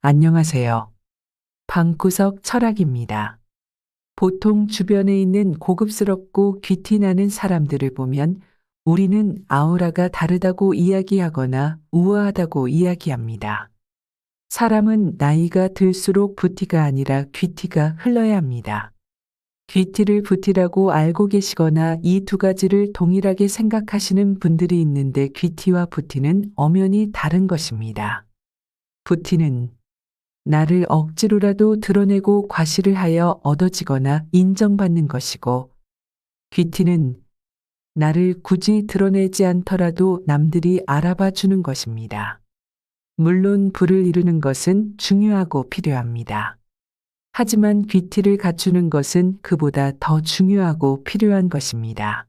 안녕하세요. 방구석 철학입니다. 보통 주변에 있는 고급스럽고 귀티나는 사람들을 보면 우리는 아우라가 다르다고 이야기하거나 우아하다고 이야기합니다. 사람은 나이가 들수록 부티가 아니라 귀티가 흘러야 합니다. 귀티를 부티라고 알고 계시거나 이 두 가지를 동일하게 생각하시는 분들이 있는데 귀티와 부티는 엄연히 다른 것입니다. 부티는 나를 억지로라도 드러내고 과시를 하여 얻어지거나 인정받는 것이고 귀티는 나를 굳이 드러내지 않더라도 남들이 알아봐 주는 것입니다. 물론 부를 이루는 것은 중요하고 필요합니다. 하지만 귀티를 갖추는 것은 그보다 더 중요하고 필요한 것입니다.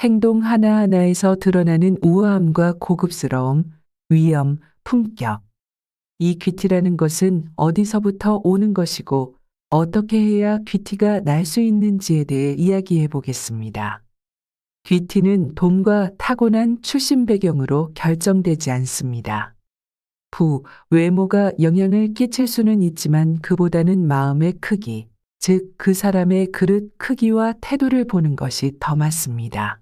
행동 하나하나에서 드러나는 우아함과 고급스러움, 위엄, 품격. 이 귀티라는 것은 어디서부터 오는 것이고 어떻게 해야 귀티가 날 수 있는지에 대해 이야기해 보겠습니다. 귀티는 돈과 타고난 출신 배경으로 결정되지 않습니다. 부, 외모가 영향을 끼칠 수는 있지만 그보다는 마음의 크기, 즉 그 사람의 그릇 크기와 태도를 보는 것이 더 맞습니다.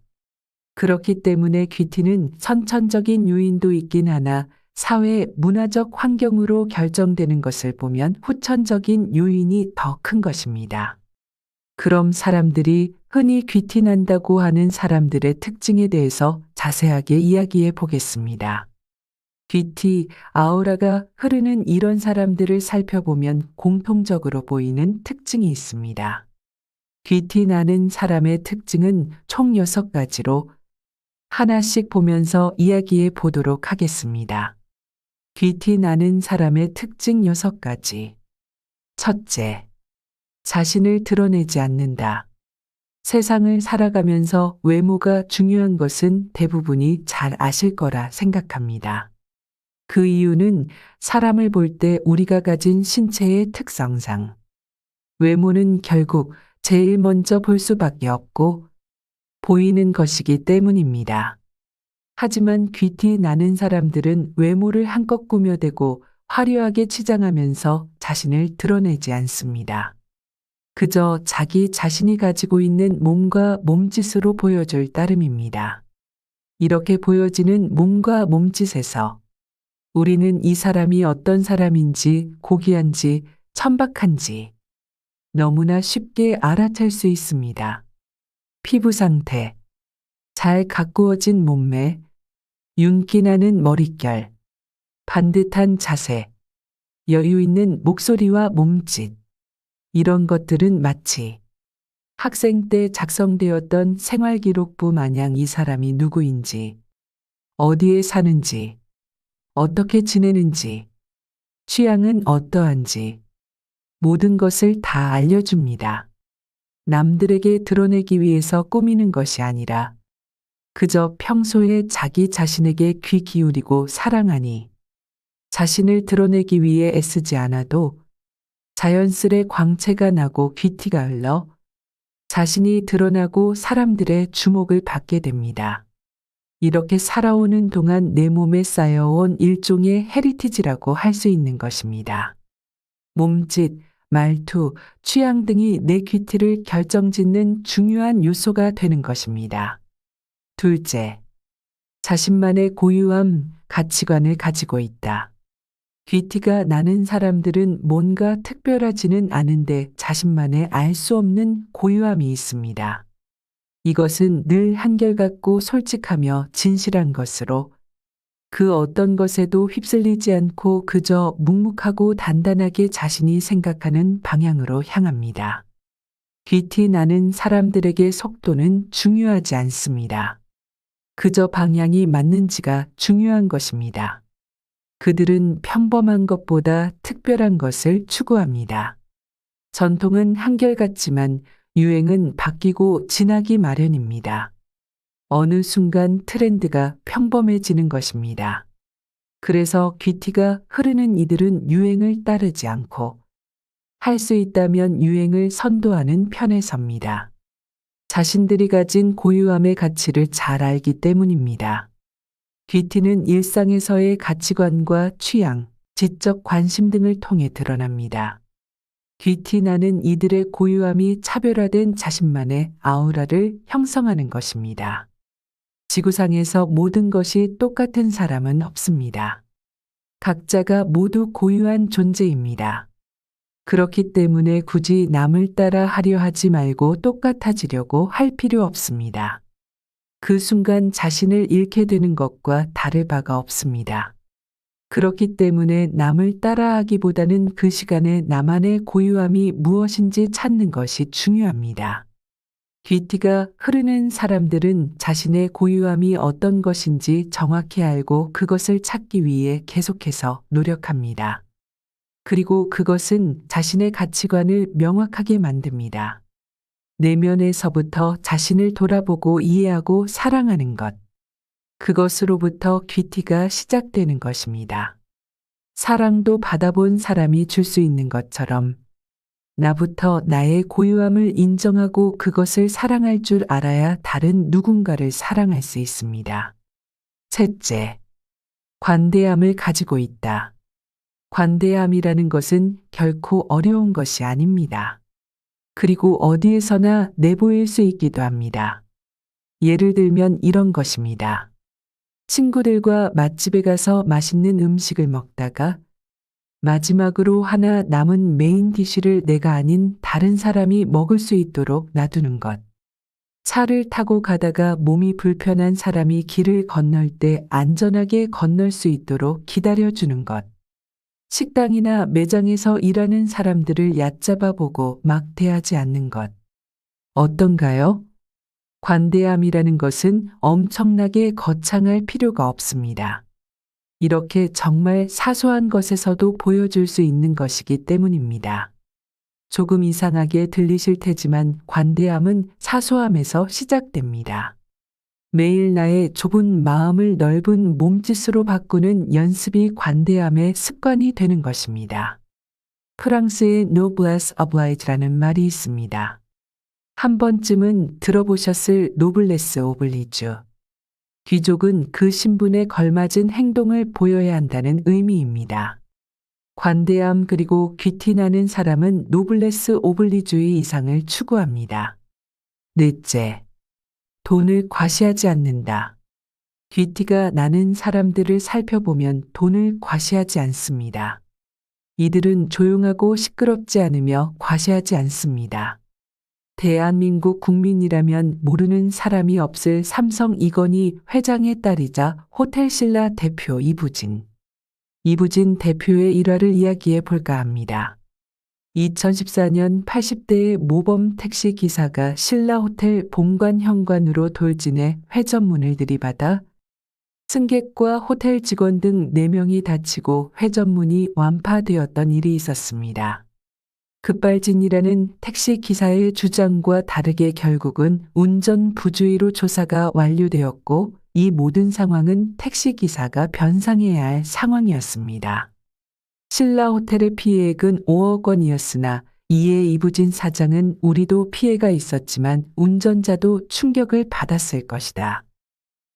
그렇기 때문에 귀티는 선천적인 요인도 있긴 하나 사회 문화적 환경으로 결정되는 것을 보면 후천적인 요인이 더 큰 것입니다. 그럼 사람들이 흔히 귀티난다고 하는 사람들의 특징에 대해서 자세하게 이야기해 보겠습니다. 귀티, 아우라가 흐르는 이런 사람들을 살펴보면 공통적으로 보이는 특징이 있습니다. 귀티 나는 사람의 특징은 총 6가지로 하나씩 보면서 이야기해 보도록 하겠습니다. 귀티 나는 사람의 특징 6가지. 첫째, 자신을 드러내지 않는다. 세상을 살아가면서 외모가 중요한 것은 대부분이 잘 아실 거라 생각합니다. 그 이유는 사람을 볼 때 우리가 가진 신체의 특성상 외모는 결국 제일 먼저 볼 수밖에 없고 보이는 것이기 때문입니다. 하지만 귀티 나는 사람들은 외모를 한껏 꾸며대고 화려하게 치장하면서 자신을 드러내지 않습니다. 그저 자기 자신이 가지고 있는 몸과 몸짓으로 보여줄 따름입니다. 이렇게 보여지는 몸과 몸짓에서 우리는 이 사람이 어떤 사람인지 고귀한지 천박한지 너무나 쉽게 알아챌 수 있습니다. 피부 상태, 잘 가꾸어진 몸매, 윤기 나는 머릿결, 반듯한 자세, 여유 있는 목소리와 몸짓. 이런 것들은 마치 학생 때 작성되었던 생활기록부 마냥 이 사람이 누구인지, 어디에 사는지, 어떻게 지내는지, 취향은 어떠한지, 모든 것을 다 알려줍니다. 남들에게 드러내기 위해서 꾸미는 것이 아니라 그저 평소에 자기 자신에게 귀 기울이고 사랑하니 자신을 드러내기 위해 애쓰지 않아도 자연스레 광채가 나고 귀티가 흘러 자신이 드러나고 사람들의 주목을 받게 됩니다. 이렇게 살아오는 동안 내 몸에 쌓여온 일종의 헤리티지라고 할 수 있는 것입니다. 몸짓, 말투, 취향 등이 내 귀티를 결정짓는 중요한 요소가 되는 것입니다. 둘째, 자신만의 고유함, 가치관을 가지고 있다. 귀티가 나는 사람들은 뭔가 특별하지는 않은데 자신만의 알 수 없는 고유함이 있습니다. 이것은 늘 한결같고 솔직하며 진실한 것으로 그 어떤 것에도 휩쓸리지 않고 그저 묵묵하고 단단하게 자신이 생각하는 방향으로 향합니다. 귀티 나는 사람들에게 속도는 중요하지 않습니다. 그저 방향이 맞는지가 중요한 것입니다. 그들은 평범한 것보다 특별한 것을 추구합니다. 전통은 한결같지만 유행은 바뀌고 지나기 마련입니다. 어느 순간 트렌드가 평범해지는 것입니다. 그래서 귀티가 흐르는 이들은 유행을 따르지 않고 할 수 있다면 유행을 선도하는 편에 섭니다. 자신들이 가진 고유함의 가치를 잘 알기 때문입니다. 귀티는 일상에서의 가치관과 취향, 지적 관심 등을 통해 드러납니다. 귀티 나는 이들의 고유함이 차별화된 자신만의 아우라를 형성하는 것입니다. 지구상에서 모든 것이 똑같은 사람은 없습니다. 각자가 모두 고유한 존재입니다. 그렇기 때문에 굳이 남을 따라 하려 하지 말고 똑같아지려고 할 필요 없습니다. 그 순간 자신을 잃게 되는 것과 다를 바가 없습니다. 그렇기 때문에 남을 따라하기보다는 그 시간에 나만의 고유함이 무엇인지 찾는 것이 중요합니다. 귀티가 흐르는 사람들은 자신의 고유함이 어떤 것인지 정확히 알고 그것을 찾기 위해 계속해서 노력합니다. 그리고 그것은 자신의 가치관을 명확하게 만듭니다. 내면에서부터 자신을 돌아보고 이해하고 사랑하는 것. 그것으로부터 귀티가 시작되는 것입니다. 사랑도 받아본 사람이 줄 수 있는 것처럼 나부터 나의 고유함을 인정하고 그것을 사랑할 줄 알아야 다른 누군가를 사랑할 수 있습니다. 셋째, 관대함을 가지고 있다. 관대함이라는 것은 결코 어려운 것이 아닙니다. 그리고 어디에서나 내보일 수 있기도 합니다. 예를 들면 이런 것입니다. 친구들과 맛집에 가서 맛있는 음식을 먹다가 마지막으로 하나 남은 메인 디쉬를 내가 아닌 다른 사람이 먹을 수 있도록 놔두는 것. 차를 타고 가다가 몸이 불편한 사람이 길을 건널 때 안전하게 건널 수 있도록 기다려주는 것. 식당이나 매장에서 일하는 사람들을 얕잡아 보고 막대하지 않는 것. 어떤가요? 관대함이라는 것은 엄청나게 거창할 필요가 없습니다. 이렇게 정말 사소한 것에서도 보여줄 수 있는 것이기 때문입니다. 조금 이상하게 들리실 테지만 관대함은 사소함에서 시작됩니다. 매일 나의 좁은 마음을 넓은 몸짓으로 바꾸는 연습이 관대함의 습관이 되는 것입니다. 프랑스의 noblesse oblige라는 말이 있습니다. 한 번쯤은 들어보셨을 노블레스 오블리주. 귀족은 그 신분에 걸맞은 행동을 보여야 한다는 의미입니다. 관대함 그리고 귀티나는 사람은 노블레스 오블리주의 이상을 추구합니다. 넷째, 돈을 과시하지 않는다. 귀티가 나는 사람들을 살펴보면 돈을 과시하지 않습니다. 이들은 조용하고 시끄럽지 않으며 과시하지 않습니다. 대한민국 국민이라면 모르는 사람이 없을 삼성 이건희 회장의 딸이자 호텔신라 대표 이부진. 이부진 대표의 일화를 이야기해 볼까 합니다. 2014년 80대의 모범 택시 기사가 신라 호텔 본관 현관으로 돌진해 회전문을 들이받아 승객과 호텔 직원 등 4명이 다치고 회전문이 완파되었던 일이 있었습니다. 급발진이라는 택시 기사의 주장과 다르게 결국은 운전 부주의로 조사가 완료되었고 이 모든 상황은 택시 기사가 변상해야 할 상황이었습니다. 신라 호텔의 피해액은 5억 원이었으나 이에 이부진 사장은 우리도 피해가 있었지만 운전자도 충격을 받았을 것이다.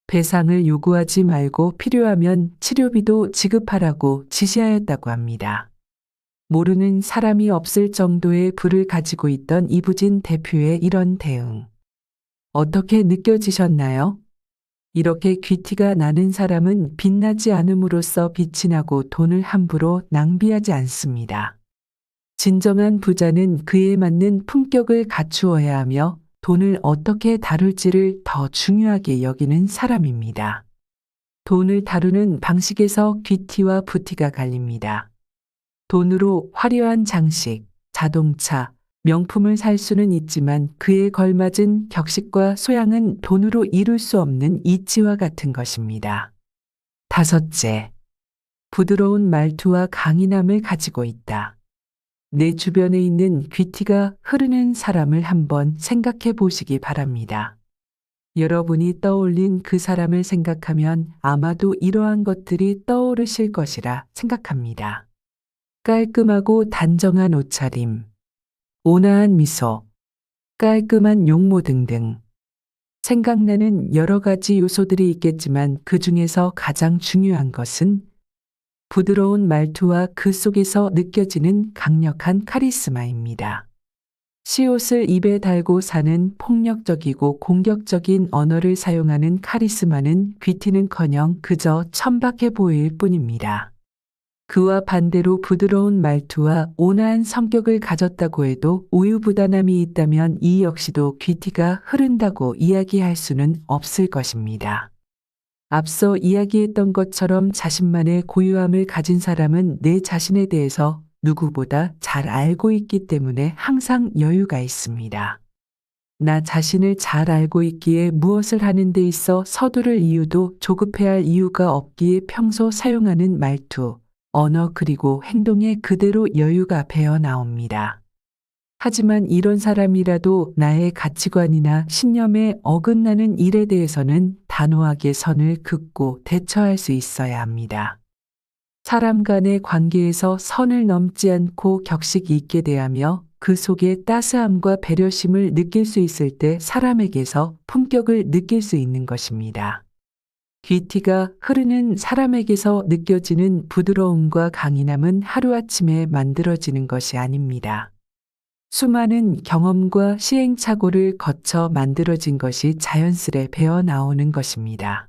배상을 요구하지 말고 필요하면 치료비도 지급하라고 지시하였다고 합니다. 모르는 사람이 없을 정도의 부를 가지고 있던 이부진 대표의 이런 대응. 어떻게 느껴지셨나요? 이렇게 귀티가 나는 사람은 빛나지 않음으로써 빛이 나고 돈을 함부로 낭비하지 않습니다. 진정한 부자는 그에 맞는 품격을 갖추어야 하며 돈을 어떻게 다룰지를 더 중요하게 여기는 사람입니다. 돈을 다루는 방식에서 귀티와 부티가 갈립니다. 돈으로 화려한 장식, 자동차, 명품을 살 수는 있지만 그에 걸맞은 격식과 소양은 돈으로 이룰 수 없는 이치와 같은 것입니다. 다섯째, 부드러운 말투와 강인함을 가지고 있다. 내 주변에 있는 귀티가 흐르는 사람을 한번 생각해 보시기 바랍니다. 여러분이 떠올린 그 사람을 생각하면 아마도 이러한 것들이 떠오르실 것이라 생각합니다. 깔끔하고 단정한 옷차림, 온화한 미소, 깔끔한 용모 등등. 생각나는 여러 가지 요소들이 있겠지만 그 중에서 가장 중요한 것은 부드러운 말투와 그 속에서 느껴지는 강력한 카리스마입니다. 시옷을 입에 달고 사는 폭력적이고 공격적인 언어를 사용하는 카리스마는 귀티는커녕 그저 천박해 보일 뿐입니다. 그와 반대로 부드러운 말투와 온화한 성격을 가졌다고 해도 우유부단함이 있다면 이 역시도 귀티가 흐른다고 이야기할 수는 없을 것입니다. 앞서 이야기했던 것처럼 자신만의 고유함을 가진 사람은 내 자신에 대해서 누구보다 잘 알고 있기 때문에 항상 여유가 있습니다. 나 자신을 잘 알고 있기에 무엇을 하는 데 있어 서두를 이유도 조급해할 이유가 없기에 평소 사용하는 말투, 언어 그리고 행동에 그대로 여유가 배어 나옵니다. 하지만 이런 사람이라도 나의 가치관이나 신념에 어긋나는 일에 대해서는 단호하게 선을 긋고 대처할 수 있어야 합니다. 사람 간의 관계에서 선을 넘지 않고 격식 있게 대하며 그 속에 따스함과 배려심을 느낄 수 있을 때 사람에게서 품격을 느낄 수 있는 것입니다. 귀티가 흐르는 사람에게서 느껴지는 부드러움과 강인함은 하루아침에 만들어지는 것이 아닙니다. 수많은 경험과 시행착오를 거쳐 만들어진 것이 자연스레 배어 나오는 것입니다.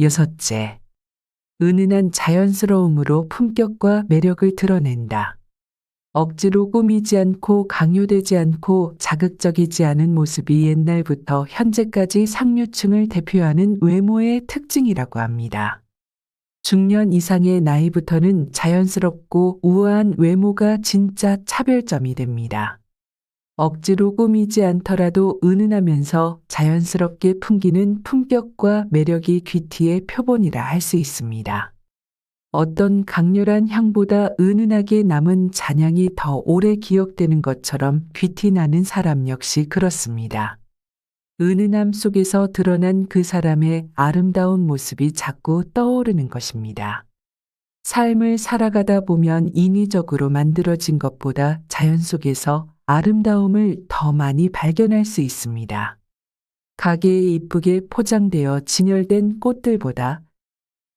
여섯째, 은은한 자연스러움으로 품격과 매력을 드러낸다. 억지로 꾸미지 않고 강요되지 않고 자극적이지 않은 모습이 옛날부터 현재까지 상류층을 대표하는 외모의 특징이라고 합니다. 중년 이상의 나이부터는 자연스럽고 우아한 외모가 진짜 차별점이 됩니다. 억지로 꾸미지 않더라도 은은하면서 자연스럽게 풍기는 품격과 매력이 귀티의 표본이라 할 수 있습니다. 어떤 강렬한 향보다 은은하게 남은 잔향이 더 오래 기억되는 것처럼 귀티 나는 사람 역시 그렇습니다. 은은함 속에서 드러난 그 사람의 아름다운 모습이 자꾸 떠오르는 것입니다. 삶을 살아가다 보면 인위적으로 만들어진 것보다 자연 속에서 아름다움을 더 많이 발견할 수 있습니다. 가게에 이쁘게 포장되어 진열된 꽃들보다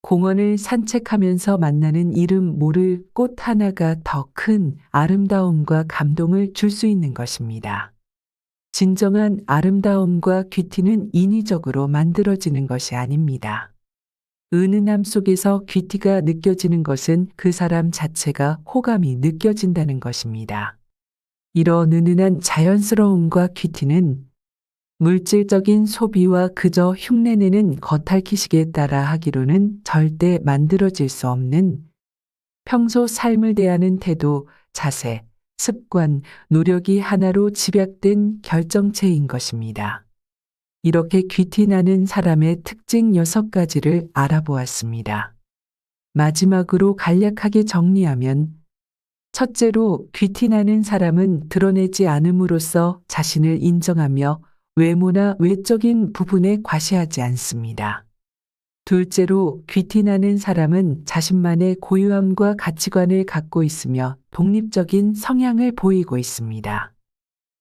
공원을 산책하면서 만나는 이름 모를 꽃 하나가 더 큰 아름다움과 감동을 줄 수 있는 것입니다. 진정한 아름다움과 귀티는 인위적으로 만들어지는 것이 아닙니다. 은은함 속에서 귀티가 느껴지는 것은 그 사람 자체가 호감이 느껴진다는 것입니다. 이런 은은한 자연스러움과 귀티는 물질적인 소비와 그저 흉내내는 겉핥기식에 따라 하기로는 절대 만들어질 수 없는 평소 삶을 대하는 태도, 자세, 습관, 노력이 하나로 집약된 결정체인 것입니다. 이렇게 귀티나는 사람의 특징 6가지를 알아보았습니다. 마지막으로 간략하게 정리하면 첫째로 귀티나는 사람은 드러내지 않음으로써 자신을 인정하며 외모나 외적인 부분에 과시하지 않습니다. 둘째로 귀티나는 사람은 자신만의 고유함과 가치관을 갖고 있으며 독립적인 성향을 보이고 있습니다.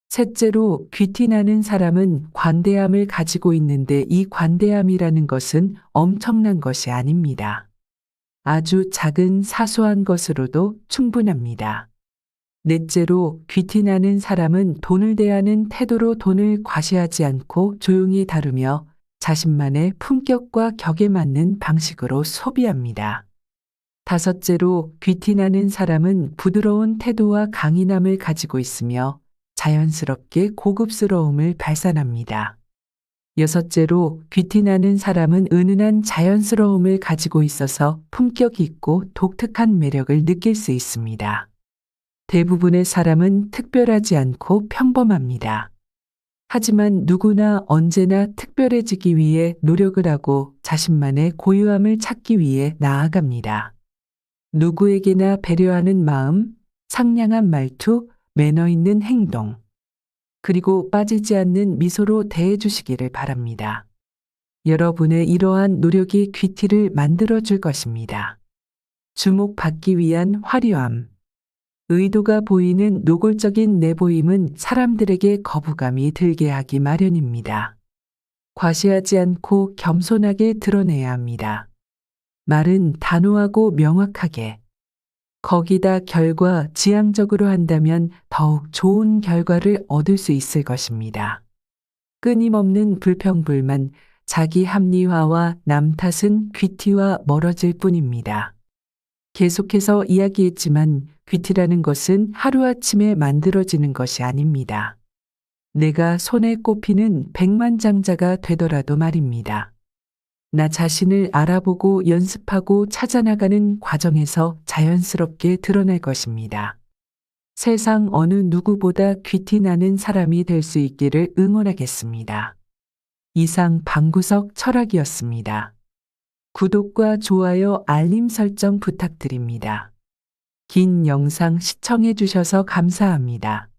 셋째로 귀티나는 사람은 관대함을 가지고 있는데 이 관대함이라는 것은 엄청난 것이 아닙니다. 아주 작은 사소한 것으로도 충분합니다. 넷째로 귀티나는 사람은 돈을 대하는 태도로 돈을 과시하지 않고 조용히 다루며 자신만의 품격과 격에 맞는 방식으로 소비합니다. 다섯째로 귀티나는 사람은 부드러운 태도와 강인함을 가지고 있으며 자연스럽게 고급스러움을 발산합니다. 여섯째로 귀티나는 사람은 은은한 자연스러움을 가지고 있어서 품격 있고 독특한 매력을 느낄 수 있습니다. 대부분의 사람은 특별하지 않고 평범합니다. 하지만 누구나 언제나 특별해지기 위해 노력을 하고 자신만의 고유함을 찾기 위해 나아갑니다. 누구에게나 배려하는 마음, 상냥한 말투, 매너 있는 행동, 그리고 빠지지 않는 미소로 대해주시기를 바랍니다. 여러분의 이러한 노력이 귀티를 만들어 줄 것입니다. 주목받기 위한 화려함, 의도가 보이는 노골적인 내보임은 사람들에게 거부감이 들게 하기 마련입니다. 과시하지 않고 겸손하게 드러내야 합니다. 말은 단호하고 명확하게. 거기다 결과 지향적으로 한다면 더욱 좋은 결과를 얻을 수 있을 것입니다. 끊임없는 불평불만, 자기 합리화와 남 탓은 귀티와 멀어질 뿐입니다. 계속해서 이야기했지만 귀티라는 것은 하루아침에 만들어지는 것이 아닙니다. 내가 손에 꼽히는 백만장자가 되더라도 말입니다. 나 자신을 알아보고 연습하고 찾아나가는 과정에서 자연스럽게 드러날 것입니다. 세상 어느 누구보다 귀티 나는 사람이 될 수 있기를 응원하겠습니다. 이상 방구석 철학이었습니다. 구독과 좋아요, 알림 설정 부탁드립니다. 긴 영상 시청해 주셔서 감사합니다.